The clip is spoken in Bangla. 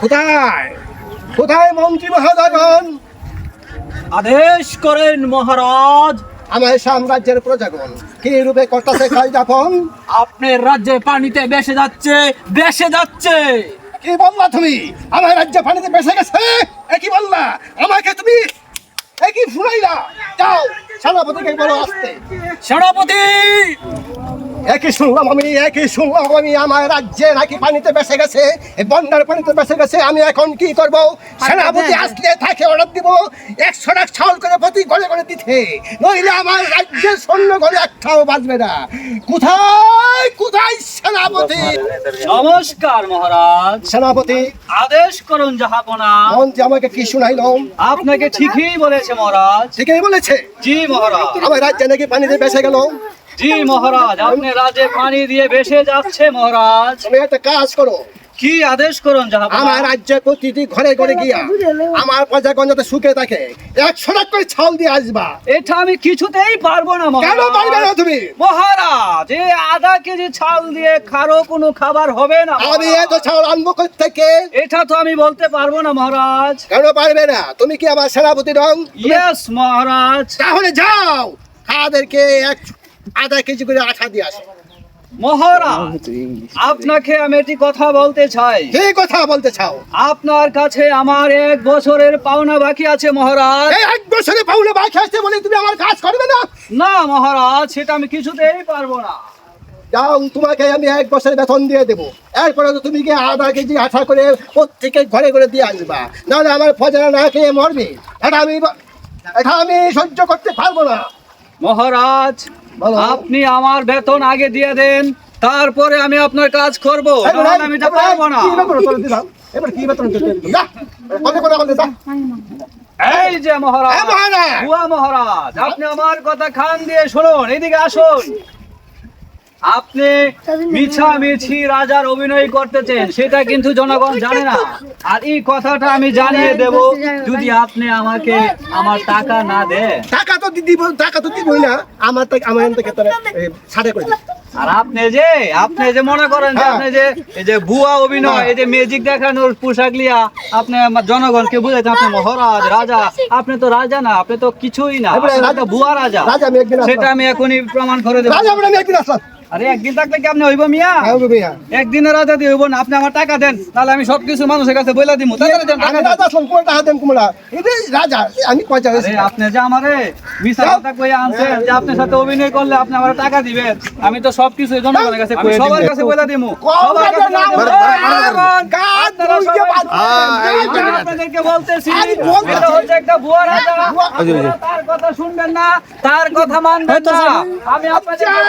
কোথায়? কোথায় মন্ত্রী মহোদয়গণ আদেশ করেন মহারাজ। আমার সাম্রাজ্যের প্রজাগণ। কি রূপে করতেছে কাল যাপন? আপনার রাজ্যে পানিতে বেসে যাচ্ছে বেসে যাচ্ছে। কি বললা তুমি? আমার রাজ্যে পানিতে বেসে গেছে? এ কি বললা? আমাকে তুমি এ কি শুনাইলা? যাও সেনাপতিকে বলো আসতে। সেনাপতি! একই শুনলাম আমি একই শুনলাম আমি। আমার রাজ্যে নাকি পানিতে বেসে গেছে এই বন্যার পানিতে বেসে গেছে আমি এখন কি করব? সেনাপতি আসলে তাকে অর্ডার দিব একশো লাখ ছাউল করে প্রতি গড়ে গড়ে দিতে। নইলে আমার রাজ্যের সৈন্য গড়ে একটাও বাঁচবে না। কোথায় কোথায় সেনাপতি? নমস্কার মহারাজ। সেনাপতি। আদেশ করুন জাহাপনা। মন্ত্রী আমাকে কি শুনাইল আপনাকে ঠিকই বলেছে মহারাজ। ঠিকই বলেছে? জি মহারাজ। আমার রাজ্যে নাকি পানিতে বেসে গেল? জি মহারাজ আপনি রাজে পানি দিয়ে বেসে যাচ্ছে মহারাজ। তুমি একটা কাজ করো। কি আদেশ করুন আমার জাহাপনা রাজ্যে প্রতিটি ঘরে ঘরে গিয়া আমার প্রজাগণ যাতে সুখে থাকে একশো লাখ করে ছাউল দিয়ে আসবা। এটা আমি কিছুতেই পারব না কেন পারবে না তুমি? মহারাজ এই আধা কেজি চাল দিয়ে কারও কোনো খাবার হবে না আমি। এত ছাউল আনব থেকে এটা তো আমি বলতে পারব না মহারাজ। কেন পারবে না? তুমি কি আমার সেনাপতি রং ইয়েস মহারাজ। তাহলে যাও। তাদেরকে এক আধা কেজি করে আঠা দিয়ে আসো। মহারাজ আপনাকে আমি একটি কথা বলতে চাই। যে কথা বলতে চাও। আপনার কাছে আমার এক বছরের পাওনা বাকি আছে মহারাজ। এই এক বছরে পাউলে বাকি আসতে বলে তুমি আমার কাজ করবে না? না মহারাজ সেটা আমি কিছুতেই পারব না। যাও তোমাকে আমি এক বছরের বেতন দিয়ে দেবো। এরপরে তো তুমি গিয়ে আধা কেজি আঠা করে প্রত্যেকে ঘরে ঘরে দিয়ে আসবা। নাহলে আমার ফজরা না খেয়ে মরবে। এটা আমি এটা আমি সহ্য করতে পারব না। মহারাজ। আপনি আমার বেতন আগে দিয়ে দেন তারপরে আমি আপনার কাজ করব। আমি পারব না? এবার কি বেতন। এই যে মহারাজ মহারাজ আপনি আমার কথা খান দিয়ে শুনুন এদিকে আসুন। আপনি মিছামিছি রাজার অভিনয় করতেছেন সেটা কিন্তু জনগণ জানে না। আর এই কথাটা আমি জানিয়ে দেব যদি আপনি আমাকে আমার টাকা না দেন। টাকা তো দি- দিব টাকা তো দিবই না। আমার আমার থেকে ছাড়ে করে আর আপনি যে আপনি যে মনে করেন যে হ্যাঁ। আপনি যে এই যে ভুয়া অভিনয়। এই যে ম্যাজিক দেখানোর পোশাক লিয়া আপনি আমার জনগণকে বুঝাইছেন আপনি মহারাজ রাজা। আপনি তো রাজা না আপনি তো কিছুই না। ভুয়া রাজা। সেটা আমি এখনই প্রমাণ করে দেবো। রাজা আমি একদিন আসলাম। আরে একদিন থাকলে কি আপনি হইব মিয়া? হ্যাঁ, গো ভাইয়া। একদিনে রাজা দিয়ে হইব না আপনি আমার টাকা দেন তাহলে আমি সবকিছু মানুষের কাছে বইলা দিব তাড়াতাড়ি দেন টাকা দেন। রাজা কোন টাকা দেন কুমড়া এটা রাজা আমি পয়সা আরে আপনি যে আমারে মিছা কথা কইয়া আনছেন যে আপনার সাথে অভিনয় করলে আপনি আমার টাকা দিবেন আমি তো সবকিছু জনগণের কাছে আমি সবার কাছে বইলা দিমু। সবার কাছে বইলা আপনাদেরকে বলতেছি এটা হচ্ছে একটা ভুয়া রাজা। তার কথা শুনবেন না তার কথা মানবেন না। আমি আপনাদেরকে